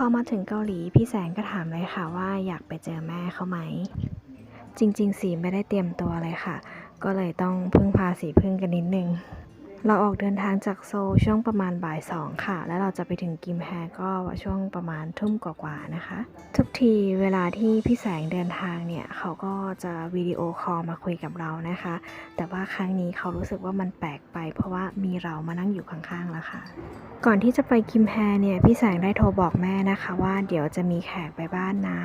พอมาถึงเกาหลีพี่แสงก็ถามเลยค่ะว่าอยากไปเจอแม่เขาไหม จริง ๆ สีไม่ได้เตรียมตัวเลยค่ะ ก็เลยต้องพึ่งพาสีพึ่งกันนิดนึง เราออกเดินทางจากโซลช่วงประมาณบ่ายสองค่ะ แล้วเราจะไปถึงกิมแฮก็ช่วงประมาณทุ่มกว่าๆนะคะ ทุกทีเวลาที่พี่แสงเดินทางเนี่ยเขาก็จะวิดีโอคอลมาคุยกับเรานะคะ แต่ว่าครั้งนี้เขารู้สึกว่ามันแปลกไป เพราะว่ามีเรามานั่งอยู่ข้างๆแล้วค่ะ ก่อนที่จะไปกิมแฮเนี่ยพี่แสงได้โทรบอกแม่นะคะ ว่าเดี๋ยวจะมีแขกไปบ้านนะ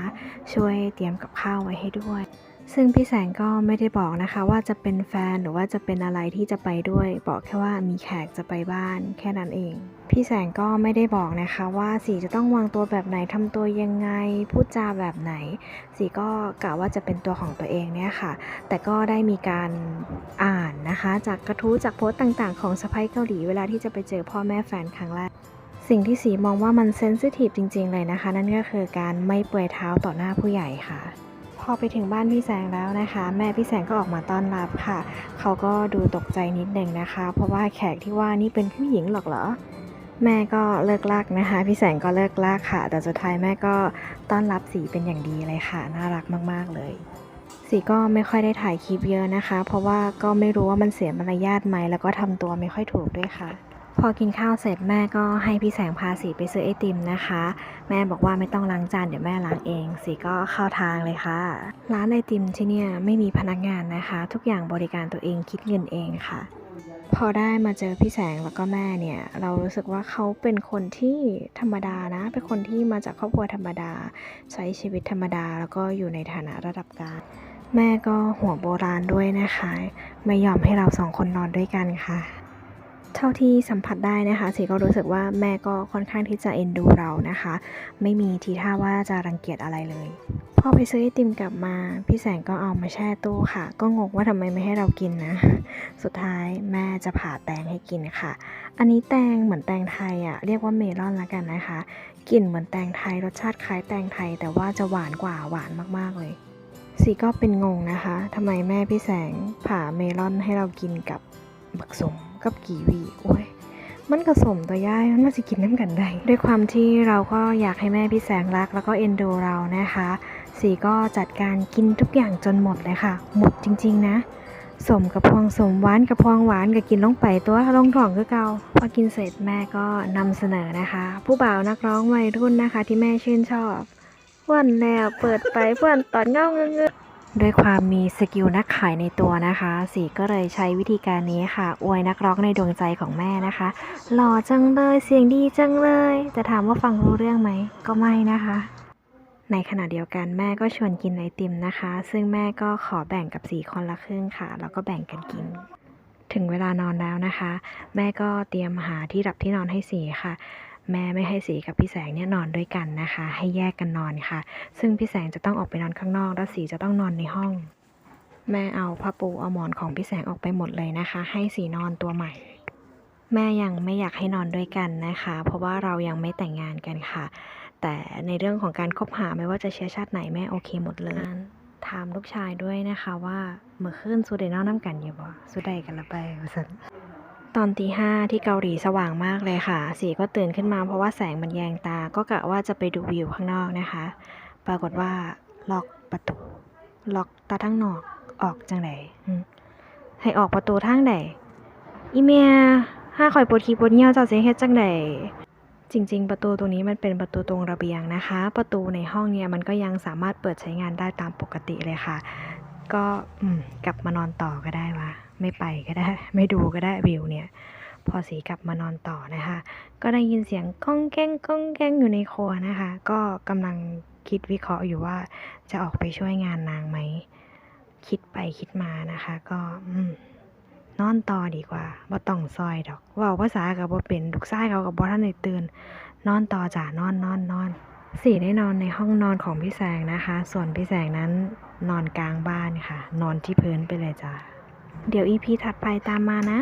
ช่วยเตรียมกับข้าวไว้ให้ด้วย ซึ่งพี่แสงก็ไม่ได้บอกนะคะว่าจะเป็นแฟนหรือว่าจะเป็นอะไรที่จะไปด้วย บอกแค่ว่ามีแขกจะไปบ้านแค่นั้นเอง พี่แสงก็ไม่ได้บอกนะคะว่าสีจะต้องวางตัวแบบไหนทำตัวยังไงพูดจาแบบไหน สีก็กะว่าจะเป็นตัวของตัวเองเนี่ยค่ะ แต่ก็ได้มีการอ่านนะคะ จากกระทู้จากโพสต์ต่างๆ ของสไปเกาหลีเวลาที่จะไปเจอพ่อแม่แฟนครั้งแรกสิ่งที่สีมองว่ามันเซนซิทีฟจริง ๆ เลยนะคะ นั่นก็คือการไม่เปลือยเท้าต่อหน้าผู้ใหญ่ค่ะ พอไปถึงบ้านพี่แสงแล้วนะคะ แม่พี่แสงก็ออกมาต้อนรับค่ะ เขาก็ดูตกใจนิดหนึ่งนะคะ เพราะว่าแขกที่ว่านี่เป็นผู้หญิงหรอกเหรอ แม่ก็เลิกลากนะคะ พี่แสงก็เลิกลากค่ะ แต่สุดท้ายแม่ก็ต้อนรับสีเป็นอย่างดีเลยค่ะ น่ารักมาก ๆ เลยสีก็ไม่ค่อยได้ถ่ายคลิปเยอะนะคะ เพราะว่าก็ไม่รู้ว่ามันเสียมารยาทไหมแล้วก็ทำตัวไม่ค่อยถูกด้วยค่ะ พอกินข้าวเสร็จแม่ก็ให้พี่แสงพาสีไปซื้อไอติมนะคะ แม่บอกว่าไม่ต้องล้างจานเดี๋ยวแม่ล้างเอง สีก็เข้าทางเลยค่ะ ร้านไอติมที่เนี่ยไม่มีพนักงานนะคะ ทุกอย่างบริการตัวเองคิดเงินเองค่ะ พอได้มาเจอพี่แสงแล้วก็แม่เนี่ย เรารู้สึกว่าเขาเป็นคนที่ธรรมดานะ เป็นคนที่มาจากครอบครัวธรรมดา ใช้ชีวิตธรรมดาแล้วก็อยู่ในฐานะระดับกลางแม่ก็หัวโบราณด้วยนะคะ ไม่ยอมให้เราสองคนนอนด้วยกันค่ะ ท่าที่สัมผัสได้นะคะสีก็รู้สึกว่าแม่ก็ค่อนข้างที่จะเอ็นดูเรานะคะ ไม่มีทีท่าว่าจะรังเกียจอะไรเลยพอไปซื้อไอติมกลับมา พี่แสงก็เอามาแช่ตู้ค่ะ ก็งงว่าทำไมไม่ให้เรากินนะ สุดท้ายแม่จะผ่าแตงให้กินค่ะ อันนี้แตงเหมือนแตงไทยอะ่ะเรียกว่าเมลอนละกันนะคะกลิ่นเหมือนแตงไทยรสชาติคล้ายแตงไทย แต่ว่าจะหวานกว่าหวานมากๆเลยสีก็เป็นงงนะคะทำไมแม่พี่แสงผ่าเมลอนให้เรากินกับบักสม กับกีวีโอ้ยมันกระสมตัวย่ายมันมาสิกินน้ำกันได้ด้วยความที่เราก็อยากให้แม่พี่แสงรักแล้วก็เอ็นดูเรานะคะ สีก็จัดการกินทุกอย่างจนหมดเลยค่ะ หมดจริง ๆ นะสมกับพวงสมหวานกับพวงหวานก็กินลงไปตัวลงท้องคือเกาพอกินเสร็จแม่ก็นำเสนอนะคะ ผู้บ่าวนักร้องวัยรุ่นนะคะ ที่แม่ชื่นชอบเพื่อนแล้วเปิดไปเพื่อนตอนเงาเงือ ด้วยความมีสกิลนักขายในตัวนะคะ สีก็เลยใช้วิธีการนี้ค่ะ อวยนักร้องในดวงใจของแม่นะคะหล่อจังเลยเสียงดีจังเลยแต่ถามว่าฟังรู้เรื่องไหม ก็ไม่นะคะ ในขณะเดียวกันแม่ก็ชวนกินไอติมนะคะ ซึ่งแม่ก็ขอแบ่งกับสีคนละครึ่งค่ะ แล้วก็แบ่งกันกินถึงเวลานอนแล้วนะคะ แม่ก็เตรียมหาที่หลับที่นอนให้สีค่ะ แม่ไม่ให้สีกับพี่แสงเนี่ยนอนด้วยกันนะคะ ให้แยกกันนอนค่ะ ซึ่งพี่แสงจะต้องออกไปนอนข้างนอก แล้วสีจะต้องนอนในห้อง แม่เอาผ้าปูเอาหมอนของพี่แสงออกไปหมดเลยนะคะ ให้สีนอนตัวใหม่แม่ยังไม่อยากให้นอนด้วยกันนะคะ เพราะว่าเรายังไม่แต่งงานกันค่ะ แต่ในเรื่องของการคบหาไม่ว่าจะเชื้อชาติไหนแม่โอเคหมดเลย ถามลูกชายด้วยนะคะว่าเมื่อคืนสุดได้นอนน้ำกันอยู่บ่สุดได้กันละไปว่าซั่น ตอนตีห้าที่เกาหลีสว่างมากเลยค่ะ สีก็ตื่นขึ้นมาเพราะว่าแสงมันแยงตา ก็กะว่าจะไปดูวิวข้างนอกนะคะ ปรากฏว่าล็อกประตู ล็อกตาทั้งนอกออกจังไดอืมให้ออกประตูทางใดอีเมียห้าข่อยปวดขี้ปวดเหี่ยวเจ้าสิเฮ็ดจังไดจริง ๆ ประตูตรงนี้มันเป็นประตูตรงระเบียงนะคะ ประตูในห้องเนี่ยมันก็ยังสามารถเปิดใช้งานได้ตามปกติเลยค่ะ ก็กลับมานอนต่อก็ได้วะไม่ไปก็ได้ ไม่ดูก็ได้วิวเนี่ย พอสีกลับมานอนต่อนะคะ ก็ได้ยินเสียงก้องแก้งก้องแก้งอยู่ในครัวนะคะ ก็กำลังคิดวิเคราะห์อยู่ว่าจะออกไปช่วยงานนางไหม คิดไปคิดมานะคะ ก็อืนอนต่อดีกว่าบ่ต้องซอยดอกว่าภาษากับบ่เป็นลูกชายเขากับบ่ทันได้ตื่น นอนต่อจ้ะนอนนอนนอนสี่ได้นอนในห้องนอนของพี่แสงนะคะ ส่วนพี่แสงนั้น นอนกลางบ้านค่ะ นอนที่พื้นไปเลยจ้ะเดี๋ยวอีพีถัดไปตามมานะ